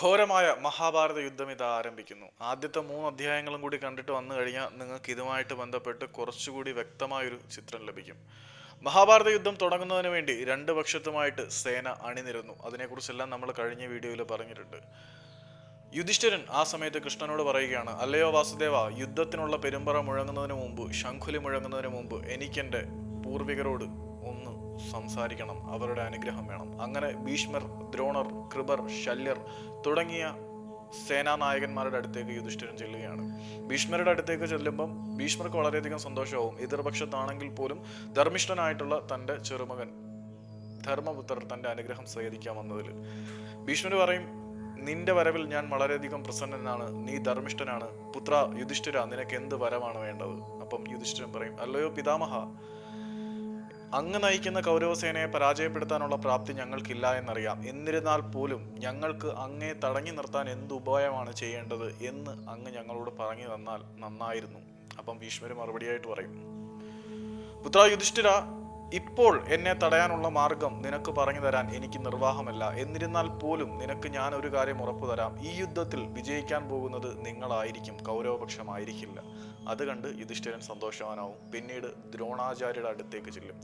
ഘോരമായ മഹാഭാരത യുദ്ധം ഇത് ആരംഭിക്കുന്നു. ആദ്യത്തെ മൂന്ന് അധ്യായങ്ങളും കൂടി കണ്ടിട്ട് വന്നു കഴിഞ്ഞാൽ നിങ്ങൾക്ക് ഇതുമായിട്ട് ബന്ധപ്പെട്ട് കുറച്ചുകൂടി വ്യക്തമായൊരു ചിത്രം ലഭിക്കും. മഹാഭാരത യുദ്ധം തുടങ്ങുന്നതിന് വേണ്ടി രണ്ട് പക്ഷത്തുമായിട്ട് സേന അണിനിരുന്നു. അതിനെക്കുറിച്ചെല്ലാം നമ്മൾ കഴിഞ്ഞ വീഡിയോയിൽ പറഞ്ഞിട്ടുണ്ട്. യുധിഷ്ഠിരൻ ആ സമയത്ത് കൃഷ്ണനോട് പറയുകയാണ് അല്ലയോ വാസുദേവ യുദ്ധത്തിനുള്ള പെരുമ്പറ മുഴങ്ങുന്നതിന് മുമ്പ് ശംഖുലി മുഴങ്ങുന്നതിന് മുമ്പ് എനിക്കെന്റെ പൂർവികരോട് സംസാരിക്കണം അവരുടെ അനുഗ്രഹം വേണം. അങ്ങനെ ഭീഷ്മർ ദ്രോണർ കൃപർ ശല്യർ തുടങ്ങിയ സേനാനായകന്മാരുടെ അടുത്തേക്ക് യുധിഷ്ഠിരൻ ചെല്ലുകയാണ്. ഭീഷ്മരുടെ അടുത്തേക്ക് ചെല്ലുമ്പം ഭീഷ്മർക്ക് വളരെയധികം സന്തോഷമാവും. എതിർപക്ഷത്താണെങ്കിൽ പോലും ധർമ്മിഷ്ഠനായിട്ടുള്ള തന്റെ ചെറുമകൻ ധർമ്മപുത്രർ തന്റെ അനുഗ്രഹം സ്വീകരിക്കാൻ വന്നതിൽ ഭീഷ്മർ പറയും നിന്റെ വരവിൽ ഞാൻ വളരെയധികം പ്രസന്നനാണ്. നീ ധർമ്മിഷ്ഠനാണ്. പുത്ര യുധിഷ്ഠിര നിനക്ക് എന്ത് വരവാണ് വേണ്ടത്? അപ്പം യുധിഷ്ഠിരൻ പറയും അല്ലയോ പിതാമഹ അങ്ങ് നയിക്കുന്ന കൗരവസേനയെ പരാജയപ്പെടുത്താനുള്ള പ്രാപ്തി ഞങ്ങൾക്കില്ല എന്നറിയാം. എന്നിരുന്നാൽ പോലും ഞങ്ങൾക്ക് അങ്ങേ തടഞ്ഞു നിർത്താൻ എന്ത് ഉപായമാണ് ചെയ്യേണ്ടത് എന്ന് അങ്ങ് ഞങ്ങളോട് പറഞ്ഞു തന്നാൽ നന്നായിരുന്നു. അപ്പം ഭീഷ്മർ മറുപടിയായിട്ട് പറയും. പുത്ര യുധിഷ്ഠിര ഇപ്പോൾ എന്നെ തടയാനുള്ള മാർഗം നിനക്ക് പറഞ്ഞു തരാൻ എനിക്ക് നിർവാഹമല്ല. എന്നിരുന്നാൽ പോലും നിനക്ക് ഞാൻ ഒരു കാര്യം ഉറപ്പു തരാം ഈ യുദ്ധത്തിൽ വിജയിക്കാൻ പോകുന്നത് നിങ്ങളായിരിക്കും. കൗരവപക്ഷമായിരിക്കില്ല. അത് കണ്ട് യുധിഷ്ഠിരൻ സന്തോഷവാനാവും. പിന്നീട് ദ്രോണാചാര്യരുടെ അടുത്തേക്ക് ചെല്ലും.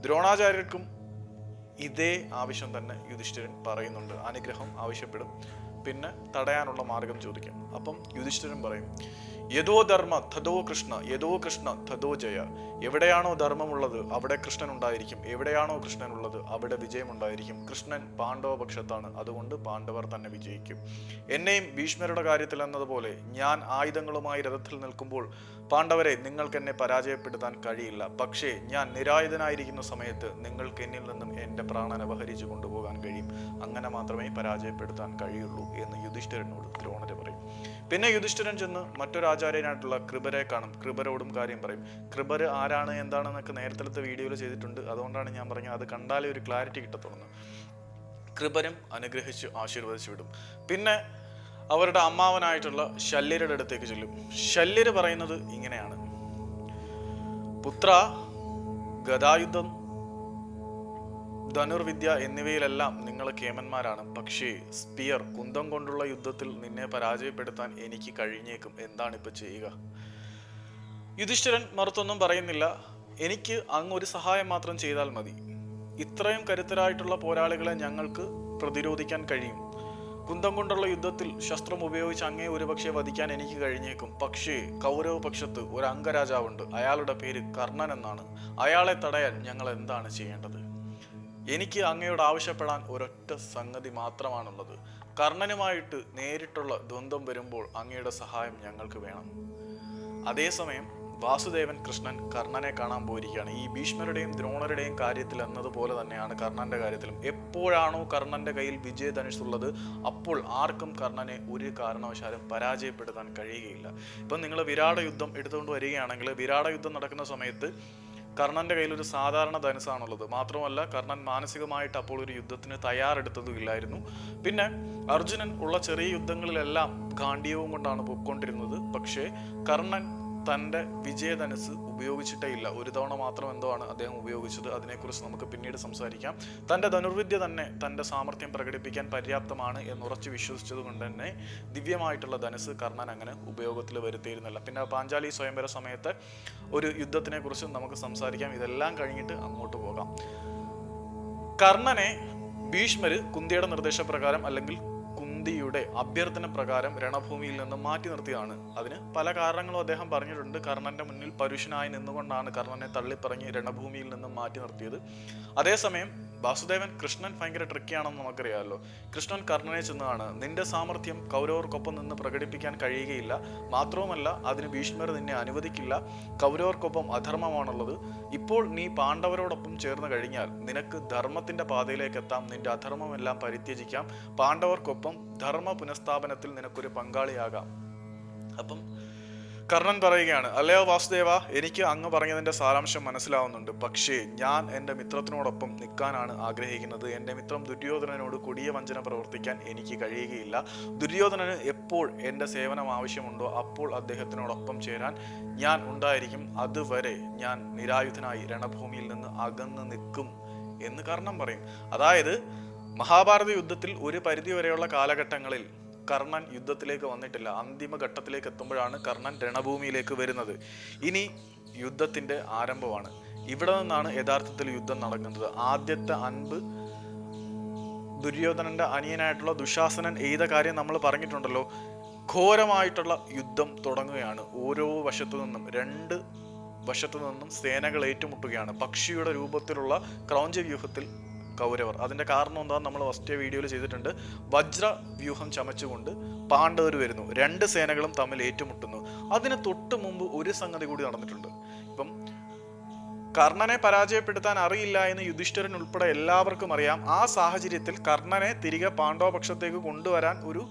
ദ്രോണാചാര്യർക്കും ഇതേ ആവശ്യം തന്നെ യുധിഷ്ഠിരൻ പറയുന്നുണ്ട്. അനുഗ്രഹം ആവശ്യപ്പെടും. പിന്നെ തടയാനുള്ള മാർഗം ചോദിക്കും. അപ്പം യുധിഷ്ഠിരൻ പറയും യഥോ ധർമ്മ തഥോ കൃഷ്ണ യഥോ കൃഷ്ണ തഥോ ജയ. എവിടെയാണോ ധർമ്മമുള്ളത് അവിടെ കൃഷ്ണൻ ഉണ്ടായിരിക്കും എവിടെയാണോ കൃഷ്ണൻ ഉള്ളത് അവിടെ വിജയമുണ്ടായിരിക്കും. കൃഷ്ണൻ പാണ്ഡവ പക്ഷത്താണ് അതുകൊണ്ട് പാണ്ഡവർ തന്നെ വിജയിക്കും. എന്നെയും ഭീഷ്മരുടെ കാര്യത്തിൽ എന്നതുപോലെ ഞാൻ ആയുധങ്ങളുമായി രഥത്തിൽ നിൽക്കുമ്പോൾ പാണ്ഡവരെ നിങ്ങൾക്ക് എന്നെ പരാജയപ്പെടുത്താൻ കഴിയില്ല. പക്ഷേ ഞാൻ നിരായുധനായിരിക്കുന്ന സമയത്ത് നിങ്ങൾക്ക് എന്നിൽ നിന്നും എന്റെ പ്രാണൻ അപഹരിച്ചു കൊണ്ടുപോകാൻ കഴിയും. അങ്ങനെ മാത്രമേ പരാജയപ്പെടുത്താൻ കഴിയുള്ളൂ എന്ന് യുധിഷ്ഠിരനോട് ദ്രോണര് പറയും. പിന്നെ യുധിഷ്ഠിരൻ ചെന്ന് മറ്റൊരു ആചാര്യനായിട്ടുള്ള കൃപരെ കാണും. കൃപരോടും കാര്യം പറയും. കൃപര് ആരാണ് എന്താണെന്നൊക്കെ നേരത്തെ വീഡിയോയിൽ ചെയ്തിട്ടുണ്ട്. അതുകൊണ്ടാണ് ഞാൻ പറഞ്ഞത് അത് കണ്ടാലേ ഒരു ക്ലാരിറ്റി കിട്ടത്തുള്ളൂ കൃപരും അനുഗ്രഹിച്ച് ആശീർവദിച്ചു വിടും. പിന്നെ അവരുടെ അമ്മാവനായിട്ടുള്ള ശല്യരുടെ അടുത്തേക്ക് ചെല്ലും. ശല്യര് പറയുന്നത് ഇങ്ങനെയാണ്. പുത്ര ഗദായുദ്ധം ധനുർവിദ്യ എന്നിവയിലെല്ലാം നിങ്ങൾ കേമന്മാരാണ്. പക്ഷേ സ്പിയർ കുന്തം കൊണ്ടുള്ള യുദ്ധത്തിൽ നിന്നെ പരാജയപ്പെടുത്താൻ എനിക്ക് കഴിഞ്ഞേക്കും. എന്താണ് ഇപ്പൊ ചെയ്യുക? യുധിഷ്ഠിരൻ മറുത്തൊന്നും പറയുന്നില്ല. എനിക്ക് അങ്ങ് ഒരു സഹായം മാത്രം ചെയ്താൽ മതി. ഇത്രയും കരുത്തരായിട്ടുള്ള പോരാളികളെ ഞങ്ങൾക്ക് പ്രതിരോധിക്കാൻ കഴിയും. കുന്തം കൊണ്ടുള്ള യുദ്ധത്തിൽ ശസ്ത്രം ഉപയോഗിച്ച് അങ്ങേ ഒരുപക്ഷെ വധിക്കാൻ എനിക്ക് കഴിഞ്ഞേക്കും. പക്ഷേ കൗരവ പക്ഷത്ത് ഒരു അംഗരാജാവുണ്ട്. അയാളുടെ പേര് കർണൻ എന്നാണ്. അയാളെ തടയാൻ ഞങ്ങൾ എന്താണ് ചെയ്യേണ്ടത്? എനിക്ക് അങ്ങയോട് ആവശ്യപ്പെടാൻ ഒരൊറ്റ സംഗതി മാത്രമാണുള്ളത്. കർണനുമായിട്ട് നേരിട്ടുള്ള ദ്വന്ദ്വം വരുമ്പോൾ അങ്ങയുടെ സഹായം ഞങ്ങൾക്ക് വേണം. അതേസമയം വാസുദേവൻ കൃഷ്ണൻ കർണനെ കാണാൻ പോയിരിക്കുകയാണ്. ഈ ഭീഷ്മരുടെയും ദ്രോണരുടെയും കാര്യത്തിൽ എന്നതുപോലെ തന്നെയാണ് കർണന്റെ കാര്യത്തിലും. എപ്പോഴാണോ കർണന്റെ കയ്യിൽ വിജയധനുഷുള്ളത് അപ്പോൾ ആർക്കും കർണനെ ഒരു കാരണവശാലും പരാജയപ്പെടുത്താൻ കഴിയുകയില്ല. ഇപ്പം നിങ്ങൾ വിരാട യുദ്ധം എടുത്തുകൊണ്ട് വരികയാണെങ്കിൽ വിരാട യുദ്ധം നടക്കുന്ന സമയത്ത് കർണന്റെ കയ്യിൽ ഒരു സാധാരണ ധനുസാണുള്ളത്. മാത്രമല്ല കർണൻ മാനസികമായിട്ട് അപ്പോൾ ഒരു യുദ്ധത്തിന് തയ്യാറെടുത്തതും ഇല്ലായിരുന്നു പിന്നെ അർജുനൻ ഉള്ള ചെറിയ യുദ്ധങ്ങളിലെല്ലാം ഗാന്ഡീയവും കൊണ്ടാണ് പൊയ്ക്കൊണ്ടിരുന്നത് പക്ഷേ കർണൻ തന്റെ വിജയധനസ് ഉപയോഗിച്ചിട്ടേ ഇല്ല. ഒരു തവണ മാത്രം എന്തോ ആണ് അദ്ദേഹം ഉപയോഗിച്ചത്. അതിനെക്കുറിച്ച് നമുക്ക് പിന്നീട് സംസാരിക്കാം. തന്റെ ധനുർവിദ്യ തന്നെ തന്റെ സാമർഥ്യം പ്രകടിപ്പിക്കാൻ പര്യാപ്തമാണ് എന്ന് ഉറച്ചു വിശ്വസിച്ചത് കൊണ്ട് തന്നെ ദിവ്യമായിട്ടുള്ള ധനസ് കർണൻ അങ്ങനെ ഉപയോഗത്തിൽ വരുത്തിയിരുന്നില്ല. പിന്നെ പാഞ്ചാലി സ്വയംവര സമയത്ത് ഒരു യുദ്ധത്തിനെ നമുക്ക് സംസാരിക്കാം. ഇതെല്ലാം കഴിഞ്ഞിട്ട് അങ്ങോട്ട് പോകാം. കർണനെ ഭീഷ്മര് കുന്തിയുടെ നിർദ്ദേശപ്രകാരം അല്ലെങ്കിൽ കുന്തിയുടെ അഭ്യർത്ഥന പ്രകാരം രണഭൂമിയിൽ നിന്ന് മാറ്റി നിർത്തിയതാണ് അതിന് പല കാരണങ്ങളും അദ്ദേഹം പറഞ്ഞിട്ടുണ്ട്. കർണന്റെ മുന്നിൽ പരുഷനായി നിന്നുകൊണ്ടാണ് കർണനെ തള്ളിപ്പറഞ്ഞ് രണഭൂമിയിൽ നിന്ന് മാറ്റി നിർത്തിയത്. അതേസമയം വാസുദേവൻ കൃഷ്ണൻ ഭയങ്കര ട്രിക്കിയാണെന്ന് നമുക്കറിയാമല്ലോ. കൃഷ്ണൻ കർണനെ ചെന്നതാണ് നിന്റെ സാമർഥ്യം കൗരവർക്കൊപ്പം നിന്ന് പ്രകടിപ്പിക്കാൻ കഴിയുകയില്ല. മാത്രവുമല്ല അതിന് ഭീഷ്മർ നിന്നെ അനുവദിക്കില്ല. കൗരവർക്കൊപ്പം അധർമ്മമാണുള്ളത്. ഇപ്പോൾ നീ പാണ്ഡവരോടൊപ്പം ചേർന്ന് കഴിഞ്ഞാൽ നിനക്ക് ധർമ്മത്തിന്റെ പാതയിലേക്ക് എത്താം നിന്റെ അധർമ്മമെല്ലാം പരിത്യജിക്കാം. പാണ്ഡവർക്കൊപ്പം ധർമ്മ പുനഃസ്ഥാപനത്തിൽ നിനക്കൊരു പങ്കാളിയാകാം. അപ്പം കർണൻ പറയുകയാണ് അല്ലയോ വാസുദേവ എനിക്ക് അങ്ങ് പറഞ്ഞതിന്റെ സാരാംശം മനസ്സിലാവുന്നുണ്ട്. പക്ഷേ ഞാൻ എന്റെ മിത്രത്തിനോടൊപ്പം നിൽക്കാനാണ് ആഗ്രഹിക്കുന്നത്. എന്റെ മിത്രം ദുര്യോധനനോട് കൊടിയ വഞ്ചന പ്രവർത്തിക്കാൻ എനിക്ക് കഴിയുകയില്ല. ദുര്യോധനന് എപ്പോൾ എന്റെ സേവനം ആവശ്യമുണ്ടോ അപ്പോൾ അദ്ദേഹത്തിനോടൊപ്പം ചേരാൻ ഞാൻ ഉണ്ടായിരിക്കും. അതുവരെ ഞാൻ നിരായുധനായി രണഭൂമിയിൽ നിന്ന് അകന്ന് നിൽക്കും എന്ന് കർണം പറയും. അതായത് മഹാഭാരത യുദ്ധത്തിൽ ഒരു പരിധിവരെയുള്ള കാലഘട്ടങ്ങളിൽ കർണൻ യുദ്ധത്തിലേക്ക് വന്നിട്ടില്ല. അന്തിമ ഘട്ടത്തിലേക്ക് എത്തുമ്പോഴാണ് കർണൻ രണഭൂമിയിലേക്ക് വരുന്നത്. ഇനി യുദ്ധത്തിന്റെ ആരംഭമാണ്. ഇവിടെ നിന്നാണ് യഥാർത്ഥത്തിൽ യുദ്ധം നടക്കുന്നത്. ആദ്യത്തെ അൻപ് ദുര്യോധനന്റെ അനിയനായിട്ടുള്ള ദുശാസനൻ എയ്ത കാര്യം നമ്മൾ പറഞ്ഞിട്ടുണ്ടല്ലോ. ഘോരമായിട്ടുള്ള യുദ്ധം തുടങ്ങുകയാണ് ഓരോ വശത്തു നിന്നും. രണ്ട് വശത്തു നിന്നും സേനകൾ ഏറ്റുമുട്ടുകയാണ്. പക്ഷിയുടെ രൂപത്തിലുള്ള ക്രൗഞ്ച വ്യൂഹത്തിൽ കൗരവർ. അതിന്റെ കാരണം എന്താ നമ്മൾ ഫസ്റ്റ് വീഡിയോയിൽ ചെയ്തിട്ടുണ്ട്. വജ്ര വ്യൂഹം ചമച്ചുകൊണ്ട് പാണ്ഡവർ വരുന്നു. രണ്ട് സേനകളും തമ്മിൽ ഏറ്റുമുട്ടുന്നു. അതിന് തൊട്ട് മുമ്പ് ഒരു സംഗതി കൂടി നടന്നിട്ടുണ്ട്. ഇപ്പം കർണനെ പരാജയപ്പെടുത്താൻ അറിയില്ല എന്ന് യുധിഷ്ഠിരൻ ഉൾപ്പെടെ എല്ലാവർക്കും അറിയാം. ആ സാഹചര്യത്തിൽ കർണനെ തിരികെ പാണ്ഡവപക്ഷത്തേക്ക് കൊണ്ടുവരാൻ ഒരു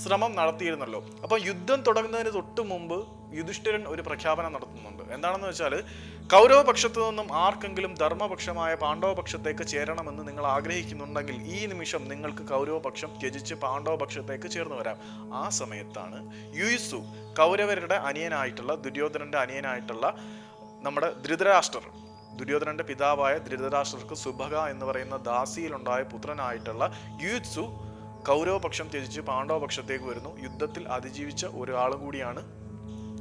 ശ്രമം നടത്തിയിരുന്നല്ലോ. അപ്പൊ യുദ്ധം തുടങ്ങുന്നതിന് തൊട്ട് മുമ്പ് യുധിഷ്ഠിരൻ ഒരു പ്രഖ്യാപനം നടത്തുന്നുണ്ട്. എന്താണെന്ന് വെച്ചാൽ കൗരവ പക്ഷത്തു നിന്നും ആർക്കെങ്കിലും ധർമ്മപക്ഷമായ പാണ്ഡവപക്ഷത്തേക്ക് ചേരണമെന്ന് നിങ്ങൾ ആഗ്രഹിക്കുന്നുണ്ടെങ്കിൽ ഈ നിമിഷം നിങ്ങൾക്ക് കൗരവപക്ഷം ത്യജിച്ച് പാണ്ഡവപക്ഷത്തേക്ക് ചേർന്ന് വരാം. ആ സമയത്താണ് യുയിസു കൗരവരുടെ അനിയനായിട്ടുള്ള ദുര്യോധനന്റെ അനിയനായിട്ടുള്ള നമ്മുടെ ധൃതരാഷ്ട്രർ ദുര്യോധനന്റെ പിതാവായ ധൃതരാഷ്ട്രർക്ക് സുഭഗ എന്ന് പറയുന്ന ദാസിയിലുണ്ടായ പുത്രനായിട്ടുള്ള യുയിത്സു കൗരവപക്ഷം ത്യജിച്ച് പാണ്ഡവപക്ഷത്തേക്ക് വരുന്നു. യുദ്ധത്തിൽ അതിജീവിച്ച ഒരാളും കൂടിയാണ്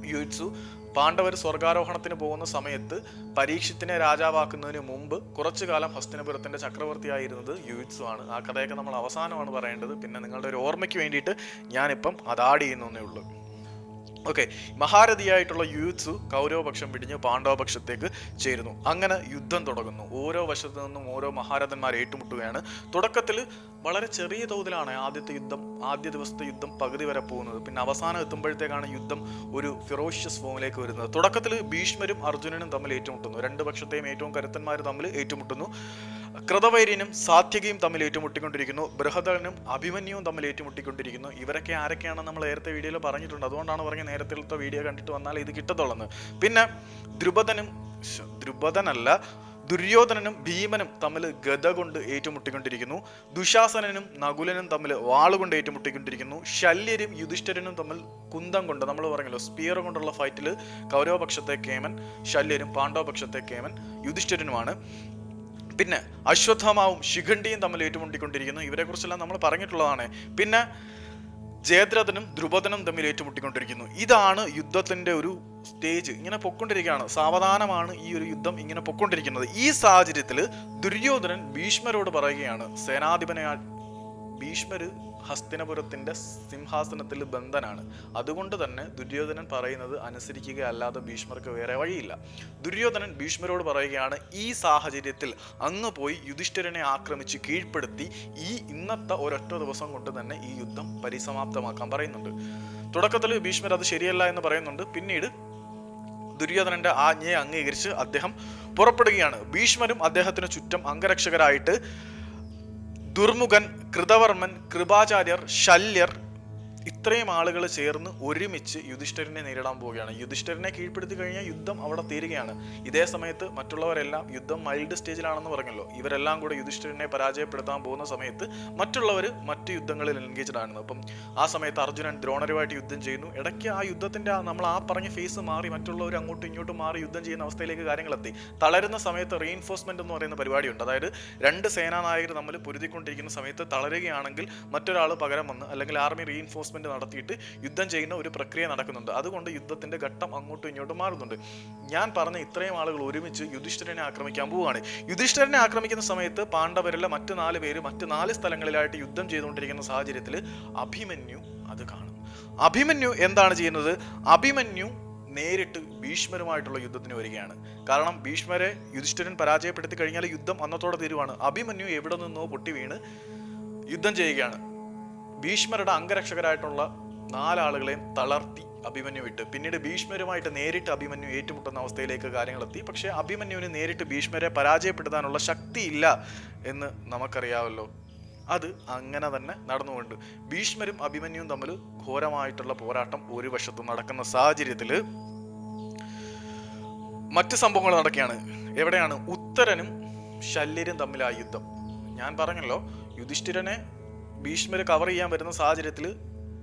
യുത്സു പാണ്ഡവർ സ്വർഗാരോഹണത്തിന് പോകുന്ന സമയത്ത് പരീക്ഷത്തിനെ രാജാവാക്കുന്നതിന് മുമ്പ് കുറച്ചു കാലം ഹസ്തിനപുരത്തിന്റെ ചക്രവർത്തിയായിരുന്നത് യുയിത്സു ആണ്. ആ കഥയൊക്കെ നമ്മൾ അവസാനമാണ് പറയേണ്ടത്. പിന്നെ നിങ്ങളുടെ ഒരു ഓർമ്മയ്ക്ക് വേണ്ടിയിട്ട് ഞാനിപ്പം അത് ആഡ് ചെയ്യുന്നേ ഉള്ളൂ. ഓക്കെ മഹാരഥിയായിട്ടുള്ള യൂത്ത്സ് കൗരവപക്ഷം പിടിഞ്ഞ് പാണ്ഡവപക്ഷത്തേക്ക് ചേരുന്നു. അങ്ങനെ യുദ്ധം തുടങ്ങുന്നു. ഓരോ വശത്തു നിന്നും ഓരോ മഹാരഥന്മാർ ഏറ്റുമുട്ടുകയാണ്. തുടക്കത്തിൽ വളരെ ചെറിയ തോതിലാണ് ആദ്യത്തെ യുദ്ധം ആദ്യ ദിവസത്തെ യുദ്ധം പകുതി വരെ പോകുന്നത്. പിന്നെ അവസാനം എത്തുമ്പോഴത്തേക്കാണ് യുദ്ധം ഒരു ഫിറോഷ്യസ് ഫോമിലേക്ക് വരുന്നത്. തുടക്കത്തിൽ ഭീഷ്മരും അർജുനനും തമ്മിൽ ഏറ്റുമുട്ടുന്നു. രണ്ട് പക്ഷത്തെയും ഏറ്റവും കരുത്തന്മാർ തമ്മിൽ ഏറ്റുമുട്ടുന്നു. കൃതവൈര്യനും സാത്യകയും തമ്മിൽ ഏറ്റുമുട്ടിക്കൊണ്ടിരിക്കുന്നു. ബൃഹദനും അഭിമന്യുവും തമ്മിൽ ഏറ്റുമുട്ടിക്കൊണ്ടിരിക്കുന്നു. ഇവരൊക്കെ ആരൊക്കെയാണെന്ന് നമ്മൾ നേരത്തെ വീഡിയോയിൽ പറഞ്ഞിട്ടുണ്ട്. അതുകൊണ്ടാണ് പറഞ്ഞ നേരത്തെ വീഡിയോ കണ്ടിട്ട് വന്നാൽ ഇത് കിട്ടത്തുള്ളെന്ന്. പിന്നെ ദ്രുപദനും ദ്രുപദനല്ല ദുര്യോധനനും ഭീമനും തമ്മിൽ ഗത കൊണ്ട് ഏറ്റുമുട്ടിക്കൊണ്ടിരിക്കുന്നു. ദുശാസനനും നകുലനും തമ്മിൽ വാളുകൊണ്ട് ഏറ്റുമുട്ടിക്കൊണ്ടിരിക്കുന്നു. ശല്യരും യുധിഷ്ഠരനും തമ്മിൽ കുന്തം കൊണ്ട് നമ്മൾ പറഞ്ഞല്ലോ സ്പിയർ കൊണ്ടുള്ള ഫൈറ്റിൽ കൗരവപക്ഷത്തെ കേമൻ ശല്യരും പാണ്ഡവപക്ഷത്തെ കേമൻ യുധിഷ്ഠിരനുമാണ്. പിന്നെ അശ്വത്ഥമാവും ശിഖണ്ഡിയും തമ്മിൽ ഏറ്റുമുട്ടിക്കൊണ്ടിരിക്കുന്നു. ഇവരെ കുറിച്ചെല്ലാം നമ്മൾ പറഞ്ഞിട്ടുള്ളതാണ്. പിന്നെ ജയദ്രഥനും ധ്രുപദനും തമ്മിൽ ഏറ്റുമുട്ടിക്കൊണ്ടിരിക്കുന്നു. ഇതാണ് യുദ്ധത്തിന്റെ ഒരു സ്റ്റേജ് ഇങ്ങനെ പൊക്കൊണ്ടിരിക്കുകയാണ്. സാവധാനമാണ് ഈ ഒരു യുദ്ധം ഇങ്ങനെ പൊക്കൊണ്ടിരിക്കുന്നത്. ഈ സാഹചര്യത്തിൽ ദുര്യോധനൻ ഭീഷ്മരോട് പറയുകയാണ് സേനാധിപനായ ഭീഷ്മര് ഹസ്തിനപുരത്തിന്റെ സിംഹാസനത്തിൽ ബന്ധനാണ്. അതുകൊണ്ട് തന്നെ ദുര്യോധനൻ പറയുന്നത് അനുസരിക്കുക അല്ലാതെ ഭീഷ്മർക്ക് വേറെ വഴിയില്ല. ദുര്യോധനൻ ഭീഷ്മരോട് പറയുകയാണ് ഈ സാഹചര്യത്തിൽ അങ്ങ് പോയി യുധിഷ്ഠിരനെ ആക്രമിച്ച് കീഴ്പ്പെടുത്തി ഈ ഇന്നത്തെ ഒരൊറ്റ ദിവസം കൊണ്ട് തന്നെ ഈ യുദ്ധം പരിസമാപ്തമാക്കാൻ പറയുന്നുണ്ട്. തുടക്കത്തിൽ ഭീഷ്മർ അത് ശരിയല്ല എന്ന് പറയുന്നുണ്ട്. പിന്നീട് ദുര്യോധനന്റെ ആജ്ഞയെ അംഗീകരിച്ച് അദ്ദേഹം പുറപ്പെടുകയാണ്. ഭീഷ്മരും അദ്ദേഹത്തിന് ചുറ്റും അംഗരക്ഷകരായിട്ട് ദുർമുഖൻ കൃതവർമ്മൻ കൃപാചാര്യർ ശല്യർ ഇത്രയും ആളുകൾ ചേർന്ന് ഒരുമിച്ച് യുധിഷ്ഠിരനെ നേരിടാൻ പോവുകയാണ്. യുധിഷ്ഠിരനെ കീഴ്പ്പെടുത്തി കഴിഞ്ഞാൽ യുദ്ധം അവിടെ തീരുകയാണ്. ഇതേ സമയത്ത് മറ്റുള്ളവരെല്ലാം യുദ്ധം മൈൽഡ് സ്റ്റേജിലാണെന്ന് പറഞ്ഞല്ലോ. ഇവരെല്ലാം കൂടെ യുധിഷ്ഠിരനെ പരാജയപ്പെടുത്താൻ പോകുന്ന സമയത്ത് മറ്റുള്ളവർ മറ്റു യുദ്ധങ്ങളിൽ എൻഗേജ്ഡ് ആണ് അപ്പം ആ സമയത്ത് അർജുനൻ ദ്രോണരുമായിട്ട് യുദ്ധം ചെയ്യുന്നു. ഇടയ്ക്ക് ആ യുദ്ധത്തിന്റെ നമ്മൾ ആ പറഞ്ഞ ഫേസ് മാറി മറ്റുള്ളവർ അങ്ങോട്ടും ഇങ്ങോട്ടും മാറി യുദ്ധം ചെയ്യുന്ന അവസ്ഥയിലേക്ക് കാര്യങ്ങൾ എത്തി തളരുന്ന സമയത്ത് റീഇൻഫോഴ്സ്മെന്റ് എന്ന് പറയുന്ന പരിപാടിയുണ്ട്. അതായത് രണ്ട് സേനാനായകർ തമ്മിൽ പൊരുതിക്കൊണ്ടിരിക്കുന്ന സമയത്ത് തളരുകയാണെങ്കിൽ മറ്റൊരാൾ പകരം വന്ന് അല്ലെങ്കിൽ ആർമി റീഇൻഫോഴ്സ്മെന്റ് നടത്തിയിട്ട് യുദ്ധം ചെയ്യുന്ന ഒരു പ്രക്രിയ നടക്കുന്നുണ്ട്. അതുകൊണ്ട് യുദ്ധത്തിന്റെ ഘട്ടം അങ്ങോട്ടും ഇങ്ങോട്ടും മാറുന്നുണ്ട്. ഞാൻ പറഞ്ഞ ഇത്രയും ആളുകൾ ഒരുമിച്ച് യുധിഷ്ഠിരനെ ആക്രമിക്കാൻ പോവുകയാണ്. യുധിഷ്ഠിരനെ ആക്രമിക്കുന്ന സമയത്ത് പാണ്ഡവരിലെ മറ്റ് നാല് പേര് മറ്റ് നാല് സ്ഥലങ്ങളിലായിട്ട് യുദ്ധം ചെയ്തുകൊണ്ടിരിക്കുന്ന സാഹചര്യത്തിൽ അഭിമന്യു അത് കാണും. അഭിമന്യു എന്താണ് ചെയ്യുന്നത്? അഭിമന്യു നേരിട്ട് ഭീഷ്മരുമായിട്ടുള്ള യുദ്ധത്തിന് വരികയാണ്. കാരണം ഭീഷ്മരെ യുധിഷ്ഠിരൻ പരാജയപ്പെടുത്തി കഴിഞ്ഞാൽ യുദ്ധം അന്നത്തോടെ തീരുവാണ്. അഭിമന്യു എവിടെ നിന്നോ പൊട്ടി വീണ് യുദ്ധം ചെയ്യുകയാണ്. ഭീഷ്മരുടെ അംഗരക്ഷകരായിട്ടുള്ള നാലാളുകളെയും തളർത്തി അഭിമന്യു വിട്ട് പിന്നീട് ഭീഷ്മരുമായിട്ട് നേരിട്ട് അഭിമന്യു ഏറ്റുമുട്ടുന്ന അവസ്ഥയിലേക്ക് കാര്യങ്ങളെത്തി. പക്ഷേ അഭിമന്യുവിന് നേരിട്ട് ഭീഷ്മരെ പരാജയപ്പെടുത്താനുള്ള ശക്തിയില്ല എന്ന് നമുക്കറിയാമല്ലോ. അത് അങ്ങനെ തന്നെ നടന്നുകൊണ്ട് ഭീഷ്മരും അഭിമന്യുവും തമ്മിൽ ഘോരമായിട്ടുള്ള പോരാട്ടം ഒരു വശത്തും നടക്കുന്ന സാഹചര്യത്തിൽ മറ്റ് സംഭവങ്ങൾ നടക്കുകയാണ്. എവിടെയാണ്? ഉത്തരനും ശല്യരും തമ്മിലായ യുദ്ധം. ഞാൻ പറഞ്ഞല്ലോ യുധിഷ്ഠിരനെ ഭീഷ്മര് കവർ ചെയ്യാൻ വരുന്ന സാഹചര്യത്തിൽ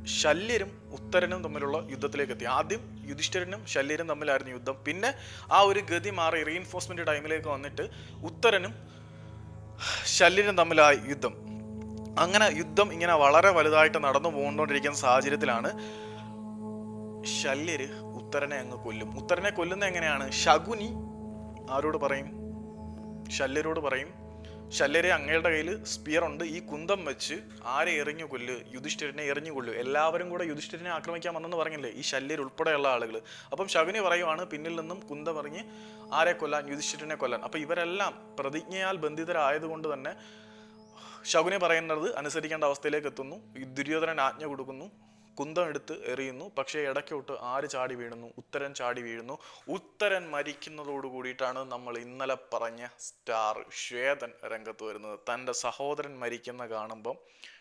ശല്യരും ഉത്തരനും തമ്മിലുള്ള യുദ്ധത്തിലേക്ക് എത്തി ആദ്യം യുധിഷ്ഠിരനും ശല്യരും തമ്മിലായിരുന്നു യുദ്ധം. പിന്നെ ആ ഒരു ഗതി മാറി റീഎൻഫോഴ്സ്മെന്റ് ടൈമിലേക്ക് വന്നിട്ട് ഉത്തരനും ശല്യരും തമ്മിലായി യുദ്ധം. അങ്ങനെ യുദ്ധം ഇങ്ങനെ വളരെ വലുതായിട്ട് നടന്നു പോകൊണ്ടിരിക്കുന്ന സാഹചര്യത്തിലാണ് ശല്യര് ഉത്തരനെ അങ്ങ് കൊല്ലും. ഉത്തരനെ കൊല്ലുന്ന എങ്ങനെയാണ്? ശകുനി ആരോട് പറയും? ശല്യരോട് പറയും. ശല്യരെ അങ്ങയുടെ കയ്യിൽ സ്പിയർ ഉണ്ട്. ഈ കുന്തം വെച്ച് ആരെ എറിഞ്ഞു കൊല്ല്? യുധിഷ്ഠിരനെ എറിഞ്ഞു കൊല്ലു. എല്ലാവരും കൂടെ യുധിഷ്ഠിരനെ ആക്രമിക്കാൻ വന്നെന്ന് പറഞ്ഞില്ലേ? ഈ ശല്യർ ഉൾപ്പെടെയുള്ള ആളുകൾ അപ്പം ശകുനി പറയുവാണ് പിന്നിൽ നിന്നും കുന്തം എറിഞ്ഞ് ആരെ കൊല്ലാൻ യുധിഷ്ഠിരനെ കൊല്ലാൻ? അപ്പം ഇവരെല്ലാം പ്രതിജ്ഞയാൽ ബന്ധിതരായതുകൊണ്ട് തന്നെ ശകുനി പറയുന്നത് അനുസരിക്കേണ്ട അവസ്ഥയിലേക്ക് എത്തുന്നു. ദുര്യോധനൻ ആജ്ഞ കൊടുക്കുന്നു. കുന്തം എടുത്ത് എറിയുന്നു. പക്ഷേ ഇടയ്ക്കോട്ട് ആര് ചാടി വീഴുന്നു? ഉത്തരൻ ചാടി വീഴുന്നു. ഉത്തരൻ മരിക്കുന്നതോട് കൂടിയിട്ടാണ് നമ്മൾ ഇന്നലെ പറഞ്ഞ സ്റ്റാർ ശ്വേതൻ രംഗത്ത് വരുന്നത്. തന്റെ സഹോദരൻ മരിക്കുന്ന കാണുമ്പം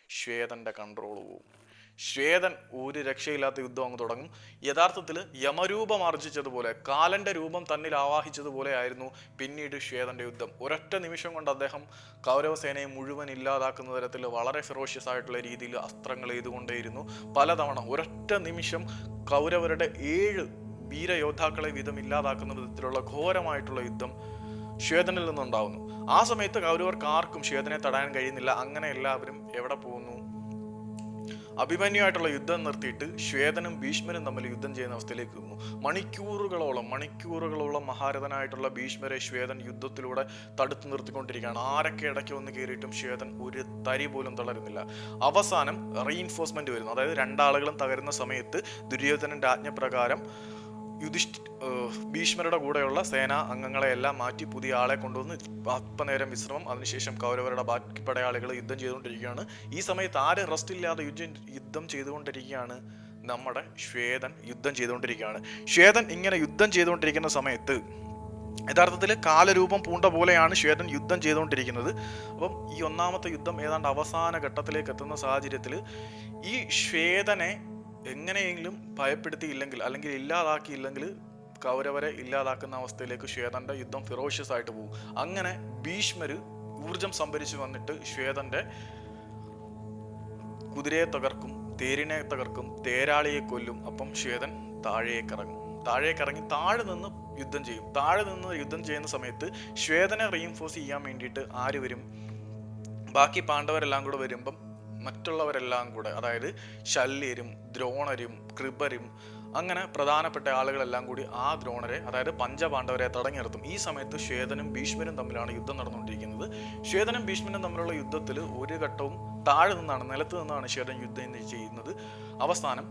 ശ്വേതന്റെ കൺട്രോൾ പോവും. ശ്വേതൻ ഒരു രക്ഷയില്ലാത്ത യുദ്ധം അങ്ങ് തുടങ്ങും. യഥാർത്ഥത്തിൽ യമരൂപം ആർജിച്ചതുപോലെ കാലന്റെ രൂപം തന്നിൽ ആവാഹിച്ചതുപോലെ ആയിരുന്നു പിന്നീട് ശ്വേതന്റെ യുദ്ധം. ഒരൊറ്റ നിമിഷം കൊണ്ട് അദ്ദേഹം കൗരവസേനയെ മുഴുവൻ ഇല്ലാതാക്കുന്ന തരത്തിൽ വളരെ ഫെറോഷ്യസ് ആയിട്ടുള്ള രീതിയിൽ അസ്ത്രങ്ങൾ ചെയ്തുകൊണ്ടേയിരുന്നു പലതവണ ഒരൊറ്റ നിമിഷം കൗരവരുടെ ഏഴ് വീരയോദ്ധാക്കളെ വീതം ഇല്ലാതാക്കുന്ന വിധത്തിലുള്ള ഘോരമായിട്ടുള്ള യുദ്ധം ശ്വേതനിൽ നിന്നുണ്ടാവുന്നു. ആ സമയത്ത് കൗരവർക്ക് ആർക്കും ശ്വേതനെ തടയാൻ കഴിയുന്നില്ല. അങ്ങനെ എല്ലാവരും എവിടെ പോകുന്നു? അഭിമന്യുമായിട്ടുള്ള യുദ്ധം നിർത്തിയിട്ട് ശ്വേതനും ഭീഷ്മനും തമ്മിൽ യുദ്ധം ചെയ്യുന്ന അവസ്ഥയിലേക്ക് വന്നു. മണിക്കൂറുകളോളം മണിക്കൂറുകളോളം മഹാരഥനായിട്ടുള്ള ഭീഷ്മരെ ശ്വേതൻ യുദ്ധത്തിലൂടെ തടുത്തു നിർത്തിക്കൊണ്ടിരിക്കുകയാണ്. ആരൊക്കെ ഇടയ്ക്ക് വന്ന് കയറിയിട്ടും ശ്വേതൻ ഒരു തരി പോലും തളരുന്നില്ല. അവസാനം റീഇൻഫോഴ്സ്മെന്റ് വരുന്നു. അതായത് രണ്ടാളുകളും തകരുന്ന സമയത്ത് ദുര്യോധനന്റെ ആജ്ഞപ്രകാരം യുധിഷ്ഠ ഭീഷ്മരുടെ കൂടെയുള്ള സേനാ അംഗങ്ങളെയെല്ലാം മാറ്റി പുതിയ ആളെ കൊണ്ടുവന്ന് അല്പനേരം വിശ്രമം അതിനുശേഷം കൗരവരുടെ ബാക്കി പടയാളികൾ യുദ്ധം ചെയ്തുകൊണ്ടിരിക്കുകയാണ്. ഈ സമയത്ത് ആരും റെസ്റ്റ് ഇല്ലാതെ യുദ്ധം യുദ്ധം ചെയ്തുകൊണ്ടിരിക്കുകയാണ്. നമ്മുടെ ശ്വേതൻ യുദ്ധം ചെയ്തുകൊണ്ടിരിക്കുകയാണ്. ശ്വേതൻ ഇങ്ങനെ യുദ്ധം ചെയ്തുകൊണ്ടിരിക്കുന്ന സമയത്ത് യഥാർത്ഥത്തിൽ കാലരൂപം പൂണ്ട പോലെയാണ് ശ്വേതൻ യുദ്ധം ചെയ്തുകൊണ്ടിരിക്കുന്നത്. അപ്പം ഈ ഒന്നാമത്തെ യുദ്ധം ഏതാണ്ട് അവസാന ഘട്ടത്തിലേക്ക് എത്തുന്ന സാഹചര്യത്തിൽ ഈ ശ്വേതനെ എങ്ങനെയെങ്കിലും ഭയപ്പെടുത്തിയില്ലെങ്കിൽ അല്ലെങ്കിൽ ഇല്ലാതാക്കിയില്ലെങ്കിൽ കൗരവരെ ഇല്ലാതാക്കുന്ന അവസ്ഥയിലേക്ക് ശ്വേതന്റെ യുദ്ധം ഫിറോഷ്യസ് ആയിട്ട് പോകും. അങ്ങനെ ഭീഷ്മര് ഊർജം സംഭരിച്ചു വന്നിട്ട് ശ്വേതന്റെ കുതിരയെ തകർക്കും തേരിനെ തകർക്കും തേരാളിയെ കൊല്ലും. അപ്പം ശ്വേതൻ താഴേക്ക് ഇറങ്ങും. താഴേക്ക് ഇറങ്ങി താഴെ നിന്ന് യുദ്ധം ചെയ്യും. താഴെ നിന്ന് യുദ്ധം ചെയ്യുന്ന സമയത്ത് ശ്വേതനെ റീഇൻഫോഴ്സ് ചെയ്യാൻ വേണ്ടിയിട്ട് ആര് വരും? ബാക്കി പാണ്ഡവരെല്ലാം കൂടെ വരുമ്പം മറ്റുള്ളവരെല്ലാം കൂടെ അതായത് ശല്യരും ദ്രോണരും കൃപരും അങ്ങനെ പ്രധാനപ്പെട്ട ആളുകളെല്ലാം കൂടി ആ ദ്രോണരെ അതായത് പഞ്ചപാണ്ഡവരെ തടഞ്ഞു ഈ സമയത്ത് ശ്വേതനും ഭീഷ്മരും തമ്മിലാണ് യുദ്ധം നടന്നുകൊണ്ടിരിക്കുന്നത്. ശ്വേതനും ഭീഷ്മനും തമ്മിലുള്ള യുദ്ധത്തിൽ ഒരു ഘട്ടവും താഴെ നിന്നാണ് നിലത്ത് നിന്നാണ് ശ്വേതൻ യുദ്ധം ചെയ്യുന്നത്. അവസാനം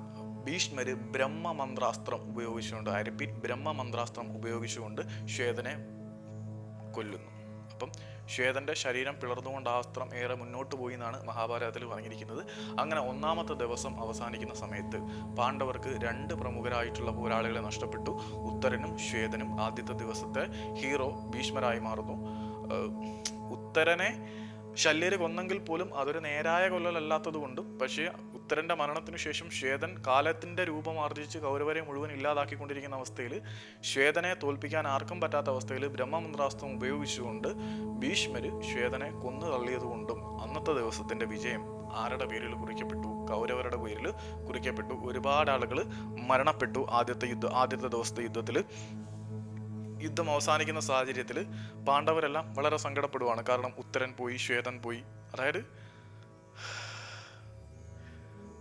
ഭീഷ്മര് ബ്രഹ്മമന്ത്രാസ്ത്രം ഉപയോഗിച്ചുകൊണ്ട് ഐ റിപ്പീറ്റ് ബ്രഹ്മമന്ത്രാസ്ത്രം ഉപയോഗിച്ചുകൊണ്ട് ശ്വേതനെ കൊല്ലുന്നു. അപ്പം ശ്വേതന്റെ ശരീരം പിളർന്നുകൊണ്ട് ആ അസ്ത്രം ഏറെ മുന്നോട്ട് പോയി എന്നാണ് മഹാഭാരതത്തിൽ പറഞ്ഞിരിക്കുന്നത്. അങ്ങനെ ഒന്നാമത്തെ ദിവസം അവസാനിക്കുന്ന സമയത്ത് പാണ്ഡവർക്ക് രണ്ട് പ്രമുഖരായിട്ടുള്ള പോരാളികളെ നഷ്ടപ്പെട്ടു. ഉത്തരനും ശ്വേതനും ആദ്യത്തെ ദിവസത്തെ ഹീറോ ഭീഷ്മരായി മാറുന്നു. ഉത്തരനെ ശല്യര് കൊന്നെങ്കിൽ പോലും അതൊരു നേരായ കൊല്ലലല്ലാത്തത് കൊണ്ടും പക്ഷേ ഉത്തരന്റെ മരണത്തിനു ശേഷം ശ്വേതൻ കാലത്തിന്റെ രൂപം ആർജിച്ച് കൗരവരെ മുഴുവൻ ഇല്ലാതാക്കിക്കൊണ്ടിരിക്കുന്ന അവസ്ഥയിൽ ശ്വേതനെ തോൽപ്പിക്കാൻ ആർക്കും പറ്റാത്ത അവസ്ഥയിൽ ബ്രഹ്മമന്ത്രാസ്ത്രം ഉപയോഗിച്ചുകൊണ്ട് ഭീഷ്മര് ശ്വേതനെ കൊന്നു തള്ളിയതുകൊണ്ടും അന്നത്തെ ദിവസത്തിന്റെ വിജയം ആരുടെ പേരിൽ കുറിക്കപ്പെട്ടു? കൗരവരുടെ പേരിൽ കുറിക്കപ്പെട്ടു. ഒരുപാട് ആളുകൾ മരണപ്പെട്ടു ആദ്യത്തെ യുദ്ധ ആദ്യത്തെ ദിവസത്തെ യുദ്ധത്തിൽ യുദ്ധം അവസാനിക്കുന്ന സാഹചര്യത്തിൽ പാണ്ഡവരെല്ലാം വളരെ സങ്കടപ്പെടുവാണ്. കാരണം ഉത്തരൻ പോയി ശ്വേതൻ പോയി. അതായത്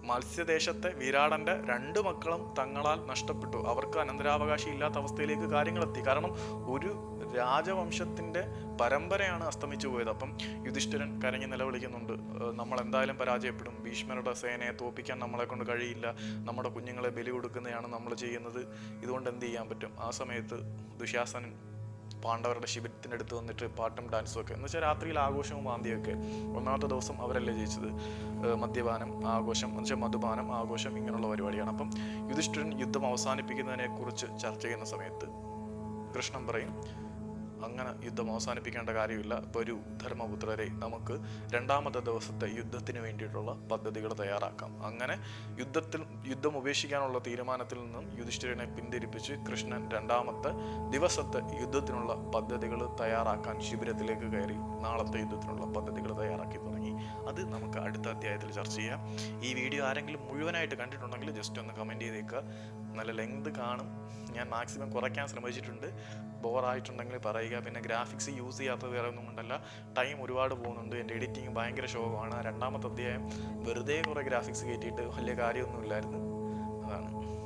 മത്സ്യദേശത്തെ വിരാടന്റെ രണ്ട് മക്കളും തങ്ങളാൽ നഷ്ടപ്പെട്ടു. അവർക്ക് അനന്തരാവകാശം ഇല്ലാത്ത അവസ്ഥയിലേക്ക് കാര്യങ്ങൾ എത്തി കാരണം ഒരു രാജവംശത്തിന്റെ പരമ്പരയാണ് അസ്തമിച്ചു പോയത്. അപ്പം യുധിഷ്ഠിരൻ കരഞ്ഞ് നിലവിളിക്കുന്നുണ്ട്. "ഏഹ് നമ്മൾ എന്തായാലും പരാജയപ്പെടും. ഭീഷ്മരുടെ സേനയെ തോപ്പിക്കാൻ നമ്മളെ കൊണ്ട് കഴിയില്ല. നമ്മുടെ കുഞ്ഞുങ്ങളെ ബലി കൊടുക്കുന്നതാണ് നമ്മൾ ചെയ്യുന്നത്. ഇതുകൊണ്ട് എന്ത് ചെയ്യാൻ പറ്റും? ആ സമയത്ത് ദുശാസനൻ പാണ്ഡവരുടെ ശിബിരത്തിന്റെ അടുത്ത് വന്നിട്ട് പാട്ടും ഡാൻസും ഒക്കെ എന്ന് വെച്ചാൽ രാത്രിയിൽ ആഘോഷവും മാന്തിയൊക്കെ ഒന്നാമത്തെ ദിവസം അവരല്ലേ ജയിച്ചത്? മദ്യപാനം ആഘോഷം എന്ന് വെച്ചാൽ മധുപാനം ആഘോഷം ഇങ്ങനെയുള്ള പരിപാടിയാണ്. അപ്പം യുധിഷ്ഠിരൻ യുദ്ധം അവസാനിപ്പിക്കുന്നതിനെക്കുറിച്ച് ചർച്ച ചെയ്യുന്ന സമയത്ത് കൃഷ്ണൻ പറയും അങ്ങനെ യുദ്ധം അവസാനിപ്പിക്കേണ്ട കാര്യമില്ല. വരൂ ധർമ്മപുത്രരെ നമുക്ക് രണ്ടാമത്തെ ദിവസത്തെ യുദ്ധത്തിന് വേണ്ടിയിട്ടുള്ള പദ്ധതികൾ തയ്യാറാക്കാം. അങ്ങനെ യുദ്ധത്തിൽ യുദ്ധം ഉപേക്ഷിക്കാനുള്ള തീരുമാനത്തിൽ നിന്നും യുധിഷ്ഠിരനെ പിന്തിരിപ്പിച്ച് കൃഷ്ണൻ രണ്ടാമത്തെ ദിവസത്തെ യുദ്ധത്തിനുള്ള പദ്ധതികൾ തയ്യാറാക്കാൻ ശിബിരത്തിലേക്ക് കയറി നാളത്തെ യുദ്ധത്തിനുള്ള പദ്ധതികൾ തയ്യാറാക്കി തുടങ്ങി. അത് നമുക്ക് അടുത്ത അധ്യായത്തിൽ ചർച്ച ചെയ്യാം. ഈ വീഡിയോ ആരെങ്കിലും മുഴുവനായിട്ട് കണ്ടിട്ടുണ്ടെങ്കിൽ ജസ്റ്റ് ഒന്ന് കമന്റ് ചെയ്തേക്കുക നല്ല ലെങ്ത് കാണും. ഞാൻ മാക്സിമം കുറയ്ക്കാൻ ശ്രമിച്ചിട്ടുണ്ട്. ബോറായിട്ടുണ്ടെങ്കിൽ പറയുക പിന്നെ ഗ്രാഫിക്സ് യൂസ് ചെയ്യാത്തത് വേറെ ഒന്നും കൊണ്ടല്ല. ടൈം ഒരുപാട് പോകുന്നുണ്ട്. എന്റെ എഡിറ്റിംഗ് ഭയങ്കര ശോകമാണ്. രണ്ടാമത്തെ അധ്യായം വെറുതെ കുറേ ഗ്രാഫിക്സ് കയറ്റിയിട്ട് വലിയ കാര്യമൊന്നുമില്ലായിരുന്നു അതാണ്.